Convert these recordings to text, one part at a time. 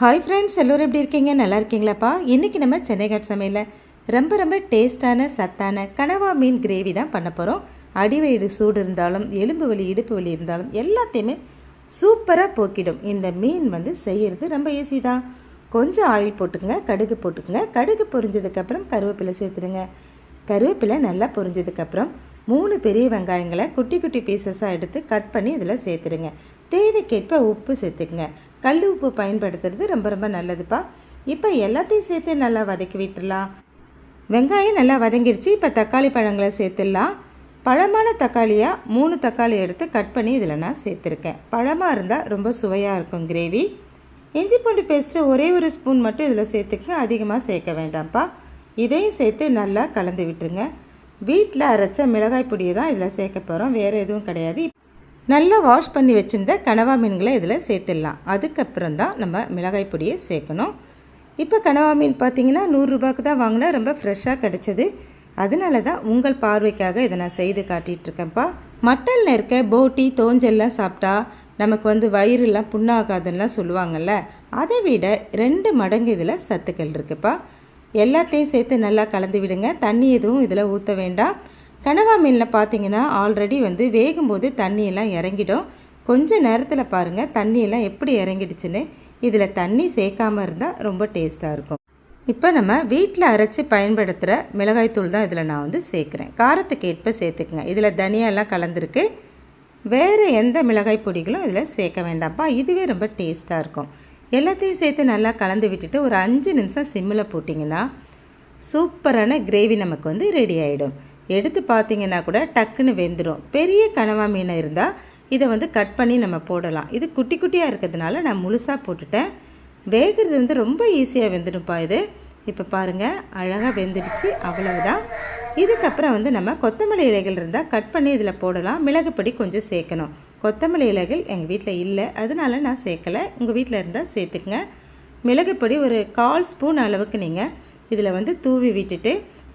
Hi friends எல்லோரும் எப்படி இருக்கீங்க? நல்லா இருக்கீங்களாப்பா? இன்றைக்கி நம்ம சென்னை காட் சமையலில் ரொம்ப ரொம்ப டேஸ்டான சத்தான கனவா மீன் கிரேவி தான் பண்ண போகிறோம் அடிவயிறு சூடு இருந்தாலும் எலும்பு வலி இடுப்பு வலி இருந்தாலும் எல்லாத்தையுமே சூப்பராக போக்கிடும். இந்த மீன் வந்து செய்கிறது ரொம்ப ஈஸி தான். கொஞ்சம் ஆயில் போட்டுக்கங்க கடுகு போட்டுக்கங்க. கடுகு பொரிஞ்சதுக்கப்புறம் கருவேப்பிலை சேர்த்துடுங்க. கருவேப்பிலை நல்லா பொரிஞ்சதுக்கப்புறம் மூணு பெரிய வெங்காயங்களை குட்டி குட்டி பீசஸாக எடுத்து கட் பண்ணி இதில் சேர்த்துடுங்க. தேவைக்கேற்ப உப்பு சேர்த்துக்குங்க. கல் உப்பு பயன்படுத்துறது ரொம்ப ரொம்ப நல்லதுப்பா. இப்போ எல்லாத்தையும் சேர்த்து நல்லா வதக்கி விட்டுடலாம் வெங்காயம் நல்லா வதங்கிருச்சு. இப்போ தக்காளி பழங்களை சேர்த்துடலாம். பழமான தக்காளியாக மூணு தக்காளி எடுத்து கட் பண்ணி இதில் நான் சேர்த்துருக்கேன். பழமாக இருந்தால் ரொம்ப சுவையாக இருக்கும் கிரேவி இஞ்சி பூண்டு பேஸ்ட்டு ஒரே ஒரு ஸ்பூன் மட்டும் இதில் சேர்த்துக்குங்க. அதிகமாக சேர்க்க வேண்டாம்ப்பா. இதையும் சேர்த்து நல்லா கலந்து விட்டுருங்க. வீட்டில் அரைச்ச மிளகாய் பொடியை தான் இதில் சேர்க்க போகிறோம். வேறு எதுவும் கிடையாது. நல்லா வாஷ் பண்ணி வச்சுருந்த கனவா மீன்களை இதில் சேர்த்துடலாம். அதுக்கப்புறம் தான் நம்ம மிளகாய் பொடியை சேர்க்கணும். இப்போ கனவா மீன் பார்த்தீங்கன்னா நூறுரூபாய்க்கு தான் வாங்கினா ரொம்ப ஃப்ரெஷ்ஷாக கிடச்சிது. அதனால தான் உங்கள் பார்வைக்காக இதை நான் செய்து காட்டிகிட்ருக்கேன்ப்பா மட்டனில் இருக்க போட்டி தோஞ்செல்லாம் சாப்பிட்டா நமக்கு வந்து வயிறுலாம் புண்ணாகாதுன்னெலாம் சொல்லுவாங்கள்ல அதை விட ரெண்டு மடங்கு இதில் சத்துக்கள் இருக்குப்பா. எல்லாத்தையும் சேர்த்து நல்லா கலந்து விடுங்க. தண்ணி எதுவும் இதில் ஊற்ற வேண்டாம். கனவா மீனில் பார்த்தீங்கன்னா ஆல்ரெடி வந்து வேகும்போது தண்ணியெல்லாம் இறங்கிடும். கொஞ்ச நேரத்தில் பாருங்கள் தண்ணியெல்லாம் எப்படி இறங்கிடுச்சுன்னு. இதில் தண்ணி சேர்க்காமல் இருந்தால் ரொம்ப டேஸ்ட்டாக இருக்கும். இப்போ நம்ம வீட்டில் அரைச்சி பயன்படுத்துகிற மிளகாய்த்தூள் தான் இதில் நான் வந்து சேர்க்குறேன். காரத்துக்கு ஏற்ப சேர்த்துக்குங்க. இதில் தனியாலாம் கலந்துருக்கு. வேறு எந்த மிளகாய் பொடிகளும் இதில் சேர்க்க வேண்டாம்ப்பா. இதுவே ரொம்ப டேஸ்ட்டாக இருக்கும். எல்லாத்தையும் சேர்த்து நல்லா கலந்து விட்டுட்டு ஒரு அஞ்சு நிமிஷம் சிம்மில் போட்டிங்கன்னா சூப்பரான கிரேவி நமக்கு வந்து ரெடி ஆகிடும் எடுத்து பார்த்தீங்கன்னா கூட டக்குன்னு வெந்துடும் பெரிய கனவா மீன் இருந்தால் இதை வந்து கட் பண்ணி நம்ம போடலாம். இது குட்டி குட்டியாக இருக்கிறதுனால நான் முழுசாக போட்டுட்டேன். வேகிறது வந்து ரொம்ப ஈஸியாக வெந்துடும்ப்பா இது. இப்போ பாருங்கள் அழகாக வெந்துடுச்சு அவ்வளவுதான். இதுக்கப்புறம் வந்து நம்ம கொத்தமல்லி இலைகள் இருந்தால் கட் பண்ணி இதில் போடலாம். மிளகுப்பொடி கொஞ்சம் சேர்க்கணும். கொத்தமல்லி இலைகள் எங்கள் வீட்டில் இல்லை. அதனால நான் சேர்க்கலை. உங்கள் வீட்டில் இருந்தால் சேர்த்துக்குங்க. மிளகுப்பொடி ஒரு கால் ஸ்பூன் அளவுக்கு நீங்கள் இதில் வந்து தூவி விட்டுட்டு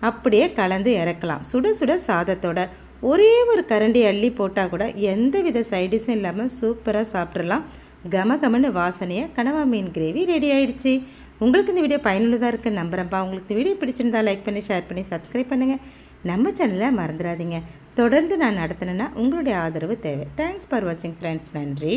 அப்படியே கலந்து இறக்கலாம். சுட சுட சாதத்தோட ஒரே ஒரு கரண்டி அள்ளி போட்டால் கூட எந்த வித சைடிஸும் இல்லாமல் சூப்பராக சாப்பிட்றலாம் கம கமன்னு வாசனையை கனவா மீன் கிரேவி ரெடி ஆயிடுச்சு. உங்களுக்கு இந்த வீடியோ பயனுள்ளதாக இருக்குன்னு நம்புகிறேன்ப்பா உங்களுக்கு இந்த வீடியோ பிடிச்சிருந்தா லைக் பண்ணி ஷேர் பண்ணி சப்ஸ்கிரைப் பண்ணுங்கள் நம்ம சேனலை மறந்துடாதீங்க. தொடர்ந்து நான் நடத்தினேன்னா உங்களுடைய ஆதரவு தேவை. தேங்க்ஸ் ஃபார் வாட்சிங் ஃப்ரெண்ட்ஸ் நன்றி.